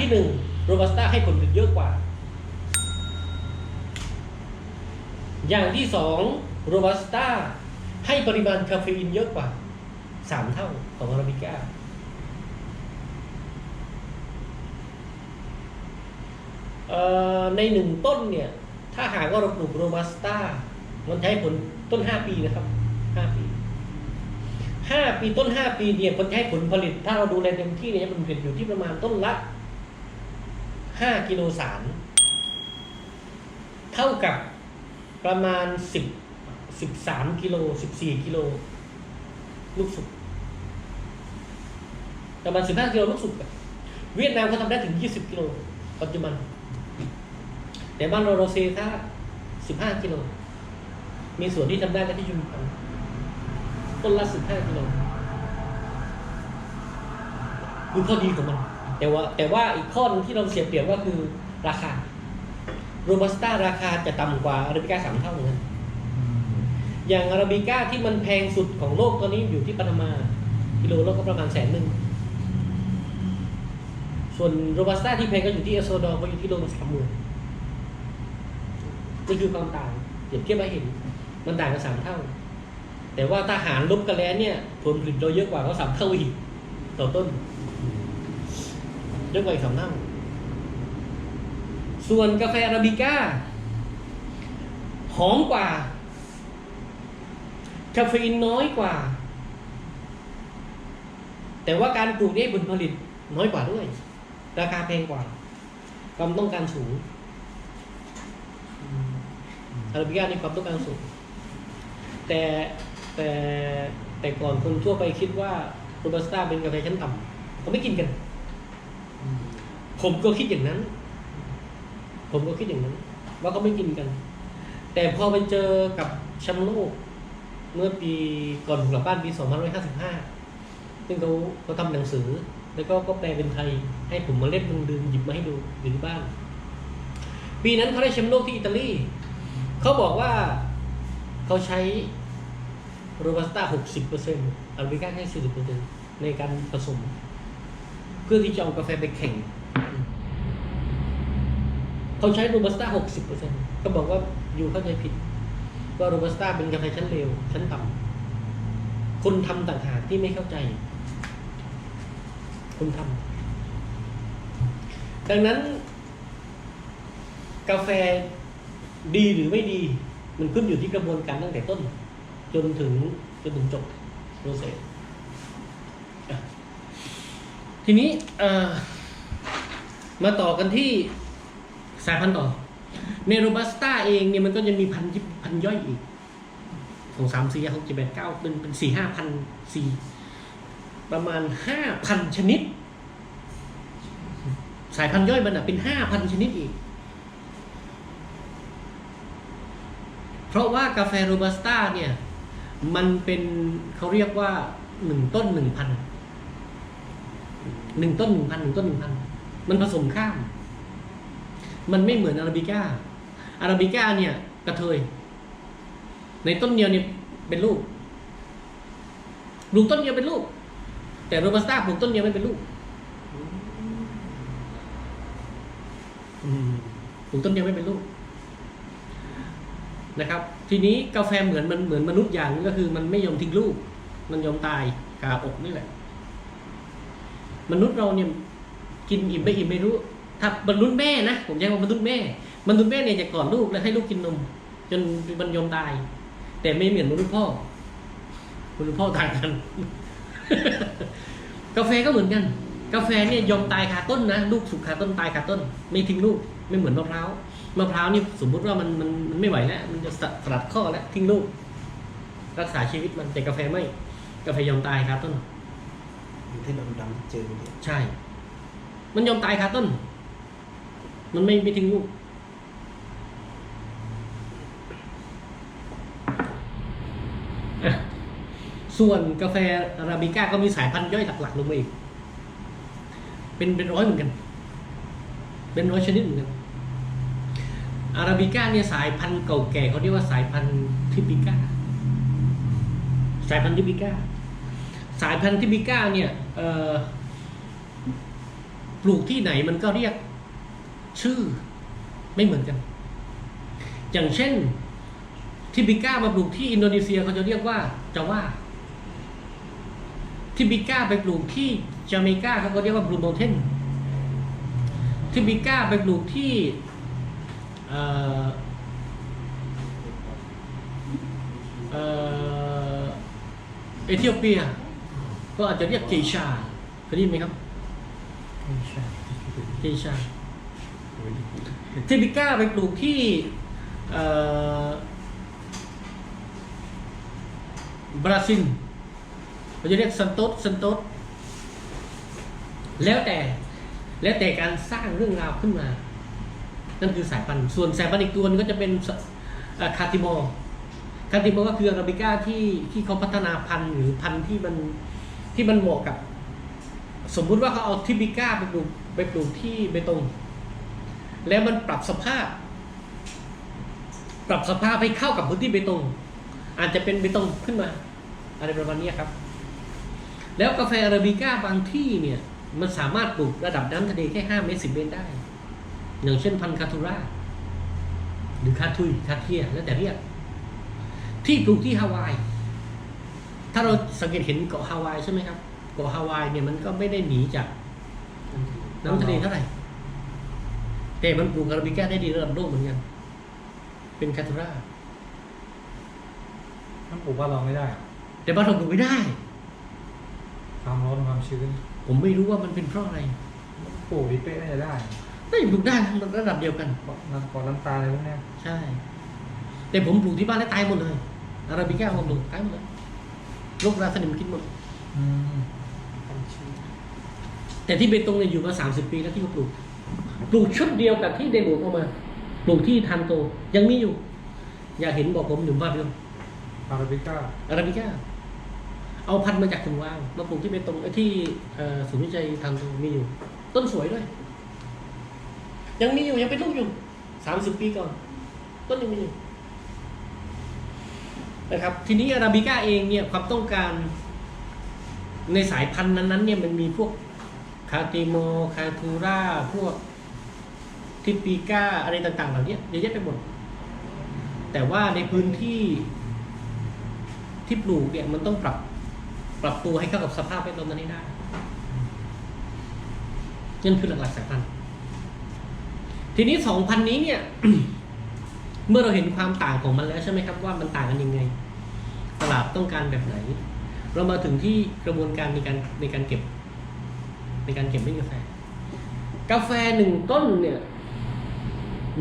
ที่หนึ่งโรบัสต้าให้ผลผลิตเยอะกว่า อย่างที่สองโรบัสต้าให้ปริมาณคาเฟอีนเยอะกว่าสามเท่าของอาราบิก้าเอ่อในหนึ่งต้นเนี่ย ถ้าหากว่าเราปลูกโรบัสต้า มันใช้ผลต้นห้าปีนะครับห้าปีห้าปีต้นห้าปีเนี่ยผลใช้ผลผลิต ถ้าเราดูแลเต็มที่เนี่ยผลผลิตอยู่ที่ประมาณต้นละ ห้ากิโลสารเท่ากับประมาณสิบสิบสามกิโลสิบสี่กิโลลูกสุกประมาณสิบห้ากิโลลูกสุกเวียดนามเขาทำได้ถึงยี่สิบกิโลปัจจุบันแต่บ้านเราเราเซค่าสิบห้ากิโลมีส่วนที่ทำได้และที่ชุมพรต้นละสิบห้ากิโลคือข้อดีของมัน แต่ว่าแต่ว่าอีกข้อหนึงที่เราเสียเปรียบก็คือราคาโรบัสต้าราคาจะต่ำกว่าอาราบิก้าสามเท่าเหมือนกันอย่างอาราบิก้าที่มันแพงสุดของโลกตอนนี้อยู่ที่ปานามากิโลละก็ประมาณแสนหนึ่งส่วนโรบัสต้าที่แพงก็อยู่ที่เอลซาลวาดอร์ก็อยู่ที่โลละสามหมื่นนี่คือความต่างเปรียบเทียบให้เห็น มันต่างกันสามเท่า แต่ว่าถ้าหารลบกันแล้วเนี่ยผลผลิตเราเยอะกว่าเขาสามเท่าอีกต่อต้น เยอะกว่าอีกสามเท่า ส่วนกาแฟอาราบิก้า หอมกว่า คาเฟอีนน้อยกว่า แต่ว่าการปลูกได้ผลผลิตน้อยกว่าด้วย ราคาแพงกว่า ความต้องการสูงอาราบิก้าในความต้องการสูง แต่แต่แต่ก่อนคนทั่วไปคิดว่าโรบัสต้าเป็นกาแฟชั้นต่ำเขาไม่กินกัน ผมก็คิดอย่างนั้น ผมก็คิดอย่างนั้น ว่าเขาไม่กินกัน แต่พอไปเจอกับแชมป์โลก เมื่อปีก่อนกลับบ้านปี 2555 ซึ่งเขาเขาทำหนังสือ แล้วก็ก็แปลเป็นไทย ให้ผมมาเล่นมันดืมหยิบมาให้ดูอยู่ที่บ้าน ปีนั้นเขาได้แชมป์โลกที่อิตาลีเขาบอกว่าเขาใช้โรบัสต้า 60%อาราบิก้าแค่40%ในการผสม เพื่อที่จะเอากาแฟไปแข่ง เขาใช้โรบัสต้า60%ก็บอกว่าอยู่เข้าใจผิด ว่าโรบัสต้าเป็นกาแฟชั้นเลวชั้นต่ำคนทำต่างหากที่ไม่เข้าใจ คนทำดังนั้น กาแฟดีหรือไม่ดี มันขึ้นอยู่ที่กระบวนการตั้งแต่ต้น จนถึงจนถึงจบโปรเซสทีนี้มาต่อกันที่ สายพันธุ์ต่อ ในโรบัสต้าเองเนี่ยมันก็จะมีพันธุ์ยิบพันธุ์ย่อยอีกสองสามสี่หกเจ็ดแปดเก้าเป็นเป็นสี่ห้าพันสี่ประมาณห้าพันชนิด สายพันธุ์ย่อยมันอะเป็นห้าพันชนิดอีก เพราะว่ากาแฟโรบัสต้าเนี่ย มันเป็นเขาเรียกว่าหนึ่งต้นหนึ่งพันหนึ่งต้นหนึ่งพันหนึ่งต้นหนึ่งพันมันผสมข้าม มันไม่เหมือนอาราบิก้าอาราบิก้าเนี่ยกระเทย ในต้นเดียวเนี่ยเป็นลูกปลูกต้นเดียวเป็นลูก แต่โรบัสต้าปลูกต้นเดียวไม่เป็นลูกปลูกต้นเดียวไม่เป็นลูกนะครับ ทีนี้กาแฟเหมือนมันเหมือนมนุษย์อย่างนึงก็คือมันไม่ยอมทิ้งลูก มันยอมตายกาอกนี่แหละ มนุษย์เราเนี่ยกินอิ่มไม่อิ่มไม่รู้ ถ้ามนุษย์แม่นะผมใช้คำว่ามนุษย์แม่มนุษย์แม่เนี่ยจะกอดลูกแล้วให้ลูกกินนม จนมันยอมตาย แต่ไม่เหมือนมนุษย์พ่อมนุษย์พ่อต่างกัน กาแฟก็เหมือนกัน กาแฟเนี่ยยอมตายคาต้นนะลูกสุกคาต้นตายคาต้น ไม่ทิ้งลูกไม่เหมือนมะพร้าวมะพร้าวนี่สมมุติว่ามันมันมันไม่ไหวแล้วมันจะสสลัดข้อแล้วทิ้งลูก รักษาชีวิตมันแต่กาแฟไม่ กาแฟยอมตายคาต้นอยู่ที่ดำดำๆเจอเนี่ยใช่ มันยอมตายคาต้น มันไม่ไม่ทิ้งลูก ส่วนกาแฟอาราบิก้าก็มีสายพันธุ์ย่อยหลักๆลงมาอีก เป็นเป็นร้อยเหมือนกัน เป็นร้อยชนิดเหมือนกัน อาราบิก้าเนี่ยสายพันธุ์เก่าแก่เขาเรียกว่าสายพันธุ์ทิปิก้า สายพันธุ์ทิปิก้า สายพันธุ์ทิปิก้าเนี่ยปลูกที่ไหนมันก็เรียก ชื่อไม่เหมือนกัน อย่างเช่นทิบิก้ามาปลูกที่อินโดนีเซียเขาจะเรียกว่าจาว่าทิบิก้าไปปลูกที่จาเมกาเขาก็เรียกว่าบลูโมเทนทิบิก้าไปปลูกที่เอ่อเอ่อเอธิโอเปีย ก็อาจจะเรียกเกชาเคยได้ยินไหมครับไม่ใช่เกชา ทิบิก้าไปปลูกที่บราซิลเราจะเรียกซันโตสซันโตสแล้วแต่แล้วแต่การสร้างเรื่องราวขึ้นมา นั่นคือสายพันธุ์ส่วนสายพันธุ์อีกตัวนึงก็จะเป็นคาติมอร์คาติมอร์ก็คืออาราบิก้าที่ที่เขาพัฒนาพันธุ์หรือพันธุ์ที่มันที่มันเหมาะกับ สมมุติว่าเขาเอาทิบิก้าไปปลูกไปปลูกที่เบตง แล้วมันปรับสภาพ ปรับสภาพให้เข้ากับพื้นที่เบตงอาจจะเป็นเบตงขึ้นมา อะไรประมาณนี้ครับ แล้วกาแฟอาราบิก้าบางที่เนี่ยมันสามารถปลูกระดับน้ำทะเลแค่ห้าเมตรสิบเมตรได้ อย่างเช่นพันธุ์คาทูราหรือคาทุยคาเทียแล้วแต่เรียก ที่ปลูกที่ฮาวาย ถ้าเราสังเกตเห็นเกาะฮาวายใช่ไหมครับ เกาะฮาวายเนี่ยมันก็ไม่ได้หนีจากน้ำทะเลเท่าไหร่ แต่มันปลูกอาราบิก้าได้ดีระดับโลกเหมือนกัน เป็นคาทูรามันปลูกว่านเราไม่ได้อะแต่บ้านเราปลูกไม่ได้ ความร้อนความชื้นผมไม่รู้ว่ามันเป็นเพราะอะไรปลูกดิเป้น่าจะได้น่าจะปลูกได้ทั้งระดับเดียวกัน เพราะน้ำกอดน้ำตาลอะไรพวกเนี้ยใช่ แต่ผมปลูกที่บ้านแล้วตายหมดเลยอาราบิก้าผมปลูกตายหมดเลยโรคราสนิมกินหมด อืมแต่ที่เบตงเนี่ยอยู่มาสามสิบปีแล้วที่เขาปลูก ปลูกชุดเดียวกับที่เดโมเข้ามา ปลูกที่ทันโต ยังมีอยู่ อยากเห็นบอกผมหนึ่งว่าเดียวอาราบิก้าอาราบิก้าเอาพันธุ์มาจากถุงวางมาปลูกที่เบตงไอ้ที่เอ่อศูนย์วิจัยทันโตมีอยู่ ต้นสวยด้วย ยังมีอยู่ยังเป็นลูกอยู่สามสิบปีก่อน ต้นยังมีอยู่นะครับ ทีนี้อาราบิก้าเองเนี่ยความต้องการในสายพันธุ์นั้นๆเนี่ยมันมีพวกคาติโม คาทูราพวก ทิปิก้าอะไรต่างๆ เหล่านี้เยอะแยะไปหมด แต่ว่าในพื้นที่ที่ปลูกเนี่ยมันต้องปรับปรับตัวให้เข้ากับสภาพแวดล้อมนั้นให้ได้นั่นคือหลักๆสายพันธุ์ทีนี้สองพันนี้เนี่ย เมื่อเราเห็นความต่างของมันแล้วใช่ไหมครับ ว่ามันต่างกันยังไง ตลาดต้องการแบบไหน เรามาถึงที่กระบวนการในการในการเก็บ ในการเก็บเม็ดกาแฟ กาแฟหนึ่งต้นเนี่ย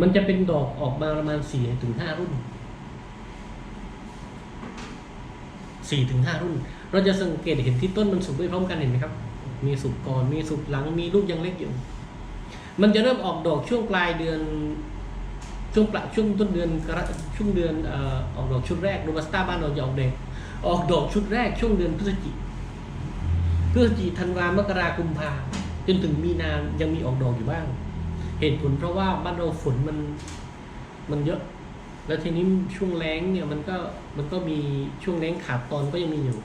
มันจะเป็นดอกออกมาประมาณสี่ถึงห้ารุ่นสี่ถึงห้ารุ่น เราจะสังเกตเห็นที่ต้นมันสุกด้วยพร้อมกันเห็นไหมครับ มีสุกก่อน มีสุกหลัง มีลูกยังเล็กอยู่ มันจะเริ่มออกดอกช่วงปลายเดือนช่วงปลายช่วงต้นเดือนกรช่วงเดือนอออกดอกชุดแรกโรบัสต้าบ้านเราจะออกเด็กออกดอกชุดแรกช่วงเดือนพฤศจิกพฤศจิธันวามกรากุมภาจนถึงมีนายังมีออกดอกอยู่บ้าง เหตุผลเพราะว่าบ้านเราฝนมันมันเยอะ แล้วทีนี้ช่วงแล้งเนี่ยมันก็มันก็มีช่วงแล้งขาดตอนก็ยังมีอยู่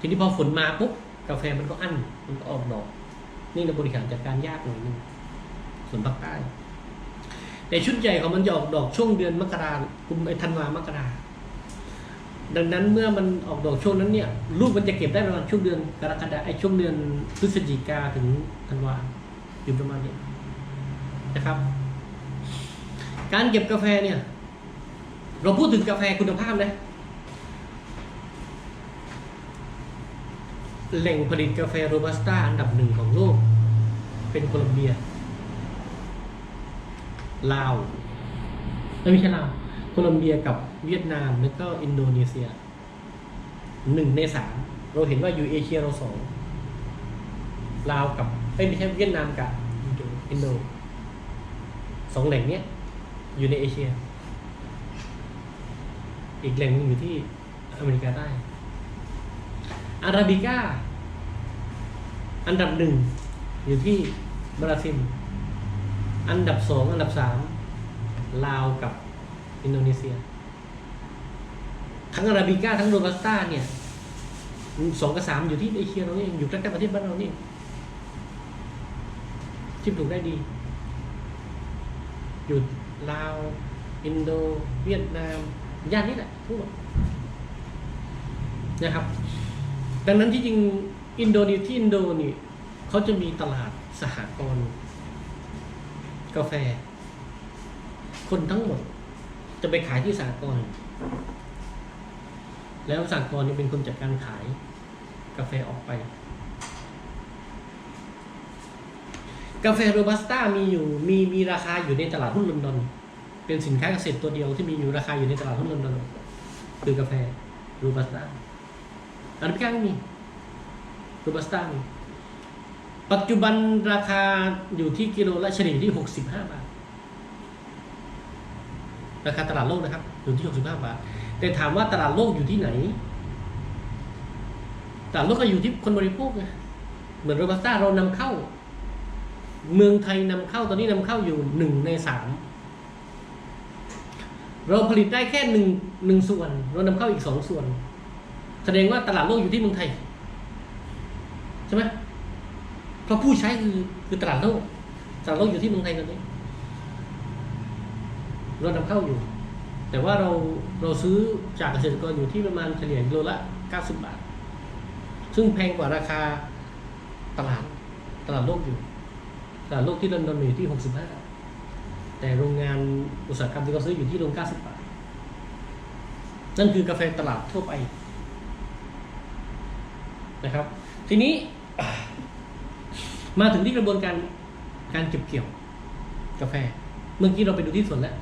ทีนี้พอฝนมาปุ๊บกาแฟมันก็อั้นมันก็ออกดอก นี่เราบริหารจัดการยากหน่อยนึงส่วนภาคใต้แต่ชุดใหญ่ของมันจะออกดอกช่วงเดือนมกราคุมไอ้ธันวามกราดังนั้นเมื่อมันออกดอกช่วงนั้นเนี่ยลูกมันจะเก็บได้ประมาณช่วงเดือนกรกฎาไอ้ช่วงเดือนพฤศจิกาถึงธันวาอยู่ประมาณนี้ นะครับ การเก็บกาแฟเนี่ย เราพูดถึงกาแฟคุณภาพนะ แหล่งผลิตกาแฟโรบัสต้าอันดับหนึ่งของโลก เป็นโคลอมเบีย ลาวเอ้ยไม่ใช่ลาวโคลอมเบียกับเวียดนามแล้วก็อินโดนีเซียหนึ่งในสามเราเห็นว่าอยู่เอเชียเราสองลาวกับเอ้ยไม่ใช่เวียดนามกับอินโด สองแหล่งเนี้ยอยู่ในเอเชีย อีกแหล่งหนึงอยู่ที่อเมริกาใต้อาราบิก้า อันดับหนึ่งอยู่ที่บราซิล อันดับสองอันดับสามลาวกับอินโดนีเซีย ทั้งอาราบิก้าทั้งโรบัสต้าเนี่ยสองกับสามอยู่ที่เอเชียเรานี่เองอยู่ใกล้ๆประเทศบ้านเรานี่ที่ปลูกได้ดี อยู่ลาว อินโด เวียดนาม ย่านนี้แหละทั้งหมดนะครับ ดังนั้นที่จริงอินโดนีที่อินโดนีเขาจะมีตลาดสหกรณ์กาแฟ คนทั้งหมด จะไปขายที่สหกรณ์แล้วสหกรณ์นี่เป็นคนจัดการขายกาแฟออกไป กาแฟโรบัสต้ามีอยู่มีมีราคาอยู่ในตลาดหุ้นลอนดอน เป็นสินค้าเกษตรตัวเดียวที่มีอยู่ราคาอยู่ในตลาดหุ้นลอนดอนคือกาแฟโรบัสต้าอาราบิก้าไม่มีโรบัสต้ามีปัจจุบันราคาอยู่ที่กิโลละเฉลี่ยที่หกสิบห้าบาท ราคาตลาดโลกนะครับ อยู่ที่หกสิบห้าบาท แต่ถามว่าตลาดโลกอยู่ที่ไหน ตลาดโลกก็อยู่ที่คนบริโภคไงเหมือนโรบัสต้าเรานำเข้า เมืองไทยนำเข้าตอนนี้นำเข้าอยู่หนึ่งในสามเราผลิตได้แค่หนึ่งหนึ่งส่วน เรานำเข้าอีกสองส่วน แสดงว่าตลาดโลกอยู่ที่เมืองไทย ใช่ไหมเพราะผู้ใช้คือคือตลาดโลกตลาดโลกอยู่ที่เมืองไทยตอนนี้ เรานำเข้าอยู่ แต่ว่าเราเราซื้อจากเกษตรกรอยู่ที่ประมาณเฉลี่ยกิโลละ90บาท ซึ่งแพงกว่าราคาตลาดตลาดโลกอยู่ โลกที่ลอนดอนอยู่ที่ 65 แต่โรงงานอุตสาหกรรมที่เขาซื้ออยู่ที่ลง90บาทนั่นคือกาแฟตลาดทั่วไปนะครับ ทีนี้มาถึงที่กระบวนการการเก็บเกี่ยวกาแฟ เมื่อกี้เราไปดูที่สวนแล้ว